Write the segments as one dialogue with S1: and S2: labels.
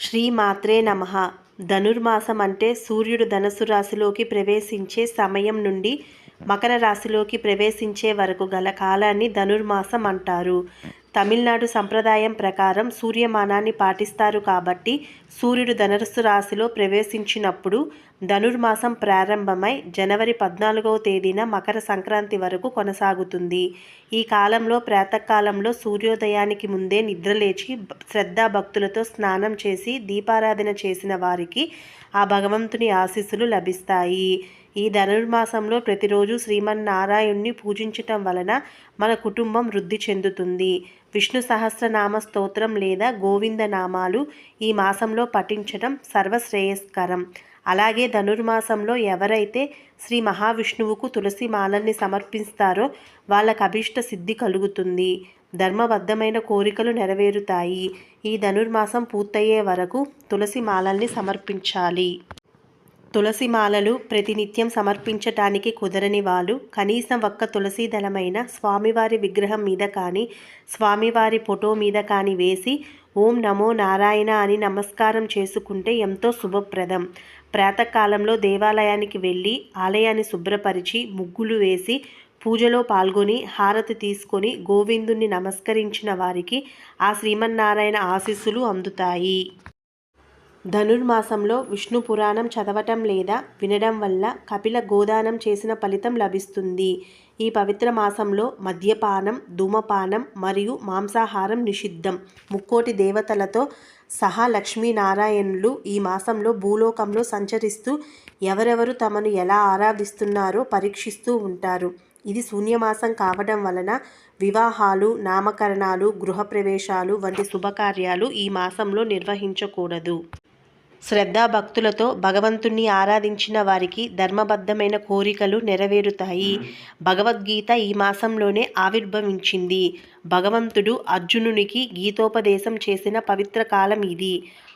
S1: శ్రీమాత్రే నమ. ధనుర్మాసం అంటే సూర్యుడు ధనుసు రాశిలోకి ప్రవేశించే సమయం నుండి మకర రాశిలోకి ప్రవేశించే వరకు గల కాలాన్ని ధనుర్మాసం అంటారు తమిళనాడు సంప్రదాయం ప్రకారం సూర్యమానాన్ని పాటిస్తారు కాబట్టి సూర్యుడు ధనుస్సు రాశిలో ప్రవేశించినప్పుడు ధనుర్మాసం ప్రారంభమై జనవరి పద్నాలుగవ తేదీన మకర సంక్రాంతి వరకు కొనసాగుతుంది. ఈ కాలంలో ప్రాతకాలంలో సూర్యోదయానికి ముందే నిద్రలేచి భ- శ్రద్ధాభక్తులతో స్నానం చేసి దీపారాధన చేసిన వారికి ఆ భగవంతుని ఆశీస్సులు లభిస్తాయి. ఈ ధనుర్మాసంలో ప్రతిరోజు శ్రీమన్నారాయణ్ణి పూజించటం వలన మన కుటుంబం వృద్ధి చెందుతుంది. విష్ణు సహస్రనామ స్తోత్రం లేదా గోవింద నామాలు ఈ మాసంలో పఠించడం సర్వశ్రేయస్కరం. అలాగే ధనుర్మాసంలో ఎవరైతే శ్రీ మహావిష్ణువుకు తులసి మాలల్ని సమర్పిస్తారో వాళ్ళకు అభిష్ట సిద్ధి కలుగుతుంది. ధర్మబద్ధమైన కోరికలు నెరవేరుతాయి. ఈ ధనుర్మాసం పూర్తయ్యే వరకు తులసి మాలల్ని సమర్పించాలి. తులసి మాలలు ప్రతినిత్యం సమర్పించటానికి కుదరని వాళ్ళు కనీసం ఒక్క తులసి దళమైన స్వామివారి విగ్రహం మీద కానీ స్వామివారి ఫోటో మీద కానీ వేసి ఓం నమో నారాయణ అని నమస్కారం చేసుకుంటే ఎంతో శుభప్రదం. ప్రాతకాలంలో దేవాలయానికి వెళ్ళి ఆలయాన్ని శుభ్రపరిచి ముగ్గులు వేసి పూజలో పాల్గొని హారతి తీసుకొని గోవిందుణ్ణి నమస్కరించిన వారికి ఆ శ్రీమన్నారాయణ ఆశీస్సులు అందుతాయి. ధనుర్మాసంలో విష్ణు పురాణం చదవటం లేదా వినడం వల్ల కపిల గోదానం చేసిన ఫలితం లభిస్తుంది. ఈ పవిత్ర మాసంలో మద్యపానం ధూమపానం మరియు మాంసాహారం నిషిద్ధం. ముక్కోటి దేవతలతో సహా లక్ష్మీనారాయణులు ఈ మాసంలో భూలోకంలో సంచరిస్తూ ఎవరెవరు తమను ఎలా ఆరాధిస్తున్నారో పరీక్షిస్తూ ఉంటారు. ఇది శూన్యమాసం కావడం వలన వివాహాలు నామకరణాలు గృహప్రవేశాలు వంటి శుభకార్యాలు ఈ మాసంలో నిర్వహించకూడదు. శ్రద్ధాభక్తులతో భగవంతుణ్ణి ఆరాధించిన వారికి ధర్మబద్ధమైన కోరికలు నెరవేరుతాయి. భగవద్గీత ఈ మాసంలోనే ఆవిర్భవించింది. భగవంతుడు అర్జునునికి గీతోపదేశం చేసిన పవిత్ర కాలం ఇది.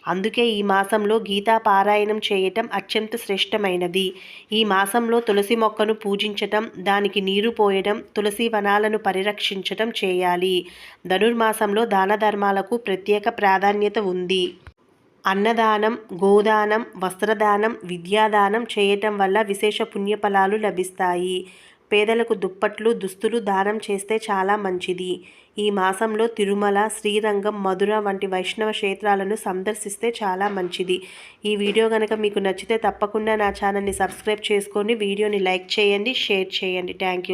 S1: అందుకే ఈ మాసంలో గీతా పారాయణం చేయటం అత్యంత శ్రేష్టమైనది. ఈ మాసంలో తులసి మొక్కను పూజించటం దానికి నీరు పోయడం తులసి వనాలను పరిరక్షించటం చేయాలి. ధనుర్మాసంలో దాన ధర్మాలకు ప్రత్యేక ప్రాధాన్యత ఉంది. అన్నదానం గోదానం వస్త్రదానం విద్యాదానం చేయటం వల్ల విశేష పుణ్యఫలాలు లభిస్తాయి. పేదలకు దుప్పట్లు దుస్తులు దానం చేస్తే చాలా మంచిది. ఈ మాసంలో తిరుమల శ్రీరంగం మధుర వంటి వైష్ణవ క్షేత్రాలను సందర్శిస్తే చాలా మంచిది. ఈ వీడియో కనుక మీకు నచ్చితే తప్పకుండా నా ఛానల్ని సబ్స్క్రైబ్ చేసుకొని వీడియోని లైక్ చేయండి షేర్ చేయండి. Thank you.